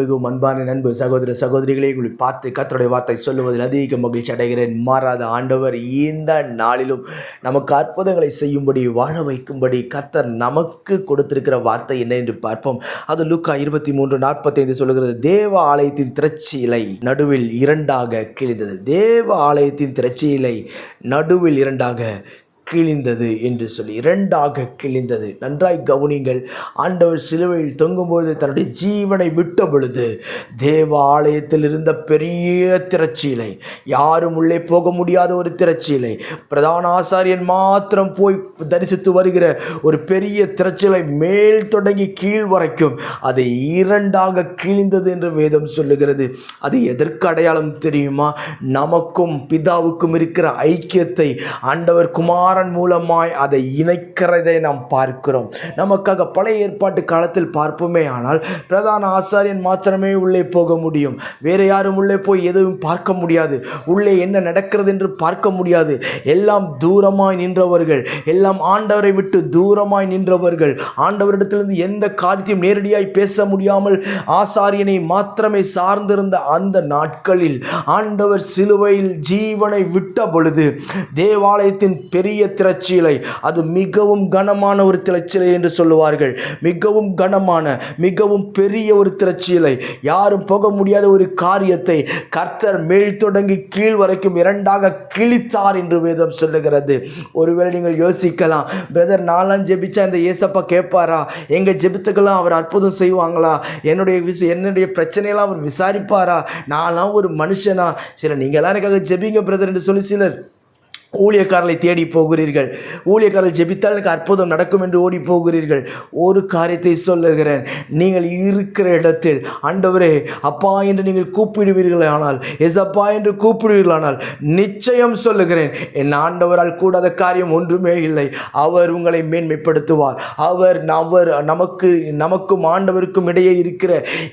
மிகவும் அன்பான நண்பு சகோதர சகோதரிகளை உங்களை பார்த்து கத்தருடைய வார்த்தை சொல்லுவதில் அதிக மகிழ்ச்சி அடைகிறேன். மாறாத ஆண்டவர் இந்த நாளிலும் நமக்கு அற்புதங்களை செய்யும்படி வாழ வைக்கும்படி கர்த்தர் நமக்கு கொடுத்திருக்கிற வார்த்தை என்ன என்று பார்ப்போம். அது லுக்கா இருபத்தி மூன்று நாற்பத்தைந்து சொல்லுகிறது தேவ ஆலயத்தின் திரச்சியிலை நடுவில் இரண்டாக கிழிந்தது. தேவ ஆலயத்தின் திரச்சியிலை நடுவில் இரண்டாக கிழிந்தது என்று சொல்லி இரண்டாக கிழிந்தது. நன்றாய் கவனிங்கள் ஆண்டவர் சிலுவையில் தொங்கும்போது தன்னுடைய ஜீவனை விட்ட பொழுது தேவ ஆலயத்தில் இருந்த பெரிய திரச்சீலை யாரும் உள்ளே போக முடியாத ஒரு திரச்சீலை பிரதான ஆசாரியன் மாத்திரம் போய் தரிசித்து வருகிற ஒரு பெரிய திரச்சீலை மேல் தொடங்கி கீழ் வரைக்கும் அதை இரண்டாக கிழிந்தது என்று வேதம் சொல்லுகிறது. அது எதற்கு அடையாளம் தெரியுமா? நமக்கும் பிதாவுக்கும் இருக்கிற ஐக்கியத்தை ஆண்டவர் குமாரன் மூலமாய் அதை இணைக்கிறதை நாம் பார்க்கிறோம். நமக்காக பழைய ஏற்பாட்டு காலத்தில் பார்ப்போமே ஆனால் பிரதான ஆசாரியன் மாத்திரமே உள்ளே போக முடியும். வேறு யாரும் உள்ளே போய் எதுவும் பார்க்க முடியாது. உள்ளே என்ன நடக்கிறது என்று பார்க்க முடியாது. எல்லாம் தூரமாய் நின்றவர்கள் எல்லாம் ஆண்டவரை விட்டு தூரமாய் நின்றவர்கள். ஆண்டவரிடத்திலிருந்து எந்த காரியத்தையும் நேரடியாய் பேச முடியாமல் ஆசாரியனை மாத்திரமே சார்ந்திருந்த அந்த நாட்களில் ஆண்டவர் சிலுவையில் ஜீவனை விட்ட பொழுது தேவாலயத்தின் பெரிய திரச்சீலை. அது மிகவும் கனமான ஒரு திரச்சீலை என்று சொல்லுவார்கள். மிகவும் கனமான மிகவும் பெரிய ஒரு திரச்சீலை. யாரும் போக முடியாத ஒரு காரியத்தை கர்த்தர் மேல் தொடங்கி கீழ் வரைக்கும் இரண்டாக கிழித்தார் என்று வேதம் சொல்லுகிறது. ஒருவேளை நீங்கள் யோசிக்கலாம் பிரதர் நாலாம் ஜெபிச்சா இந்த ஏசப்பா கேட்பாரா? எங்கள் ஜெபித்துக்கெல்லாம் அவர் அற்புதம் செய்வாங்களா? என்னுடைய விச என்னுடைய பிரச்சனையெல்லாம் அவர் விசாரிப்பாரா? நான்லாம் ஒரு மனுஷனா. சில நீங்களாம் எனக்காக ஜெபிங்க பிரதர் என்று சொல்லி சிலர் ஊழியக்காரர்களை தேடி போகிறீர்கள். ஊழியக்காரர்கள் ஜெபித்தால் எனக்கு அற்புதம் நடக்கும் என்று ஓடி போகிறீர்கள். ஒரு காரியத்தை சொல்லுகிறேன். நீங்கள் இருக்கிற இடத்தில் ஆண்டவரே அப்பா என்று நீங்கள் கூப்பிடுவீர்கள் ஆனால் எஸ் அப்பா என்று கூப்பிடுவீர்களானால் நிச்சயம் சொல்லுகிறேன் என் ஆண்டவரால் கூடாத காரியம் ஒன்றுமே இல்லை. அவர் உங்களை மேன்மைப்படுத்துவார். அவர் அவர் நமக்கு நமக்கும் ஆண்டவருக்கும் இடையே இருக்கிற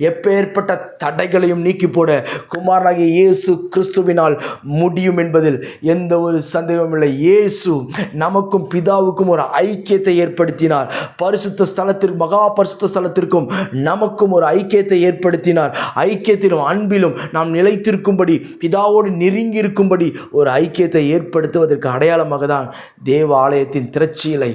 எப்பேற்பட்ட தடைகளையும் நீக்கி போட குமாரனாகிய இயேசு கிறிஸ்துவினால் முடியும் என்பதில் எந்த ஒரு சந்தேகமில்லை இயேசு நமக்கும் பிதாவுக்கும் ஒரு ஐக்கியத்தை ஏற்படுத்தினார். பரிசுத்த ஸ்தலத்திற்கு மகா பரிசுத்த ஸ்தலத்திற்கும் நமக்கும் ஒரு ஐக்கியத்தை ஏற்படுத்தினார். ஐக்கியத்திலும் அன்பிலும் நாம் நிலைத்திருக்கும்படி பிதாவோடு நெருங்கி இருக்கும்படி ஒரு ஐக்கியத்தை ஏற்படுத்துவதற்கு அடையாளமாக தான் தேவ ஆலயத்தின் திரச்சியலை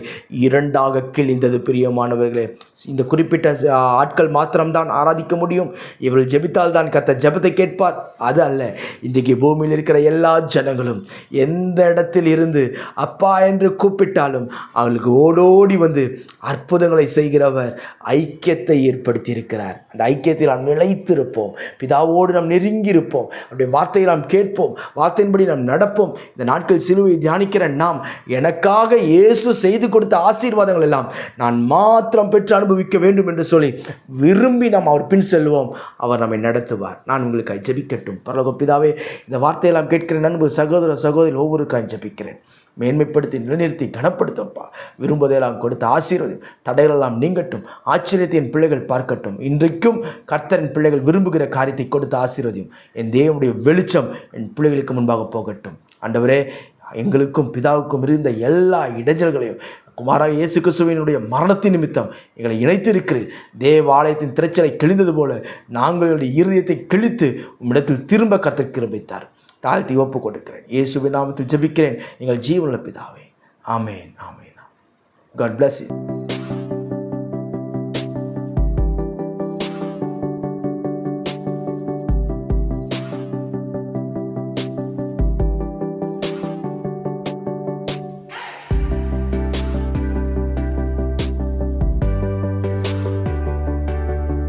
இரண்டாக கிழிந்தது. பிரியமானவர்களே இந்த குறிப்பிட்ட ஆட்கள் மாத்திரம்தான் ஆராதிக்க முடியும். இவர்கள் ஜெபித்தால் தான் கத்த ஜெபத்தை கேட்பார். அது அல்ல. இன்றைக்கு பூமியில் இருக்கிற எல்லா ஜனங்களும் எந்த இடத்தில் இருந்து அப்பா என்று கூப்பிட்டாலும் அவளுக்கு ஓடோடி வந்து அற்புதங்களை செய்கிறவர் ஐக்கியத்தை ஏற்படுத்தியிருக்கிறார். அந்த ஐக்கியத்தில் நாம் நிலைத்திருப்போம். பிதாவோடு நாம் நெருங்கியிருப்போம். அப்படி அவருடைய வார்த்தையை நாம் கேட்போம். வார்த்தையின்படி நாம் நடப்போம். இந்த நாட்கள் சிலுவை தியானிக்கிற நாம் எனக்காக இயேசு செய்து கொடுத்த ஆசீர்வாதங்கள் எல்லாம் நான் மாத்திரம் பெற்று அனுபவிக்க வேண்டும் என்று சொல்லி விரும்பி நாம் அவர் பின் செல்வோம். அவர் நம்மை நடத்துவார். நான் உங்களுக்கு ஜெபிக்கட்டும். பரலோக பிதாவே இந்த வார்த்தையெல்லாம் கேட்கிற நண்பு சகோதர சகோதரி ஒவ்வொருக்காய் ஜபிக்கிறேன். மேன்மைப்படுத்தி நிலைநிறுத்தி கனப்படுத்தப்பா விரும்புவதையெல்லாம் கொடுத்த ஆசீர்வதி. தடைகளெல்லாம் நீங்கட்டும். ஆச்சரியத்தை என் பிள்ளைகள் பார்க்கட்டும். இன்றைக்கும் கர்த்தரின் பிள்ளைகள் விரும்புகிற காரியத்தை கொடுத்த ஆசீர்வதியும். என் தேவனுடைய வெளிச்சம் என் பிள்ளைகளுக்கு முன்பாக போகட்டும். ஆண்டவரே எங்களுக்கும் பிதாவுக்கும் இருந்த எல்லா இடைஞ்சல்களையும் குமாராக இயேசு கிறிஸ்துவினுடைய மரணத்தின் நிமித்தம் எங்களை இணைத்திருக்கிறீர். தேவாலயத்தின் திரைச்சலை கிழிந்தது போல நாங்களுடைய இருதயத்தை கிழித்து உம்மிடத்தில் திரும்ப கர்த்தர் தாழ்த்தி ஒப்பு கொடுக்கிறேன். இயேசுவின் நாமத்தில் ஜெபிக்கிறேன். எங்கள் ஜீவனுள்ள பிதாவே. ஆமேன் ஆமேன் காட் பிளஸ் யூ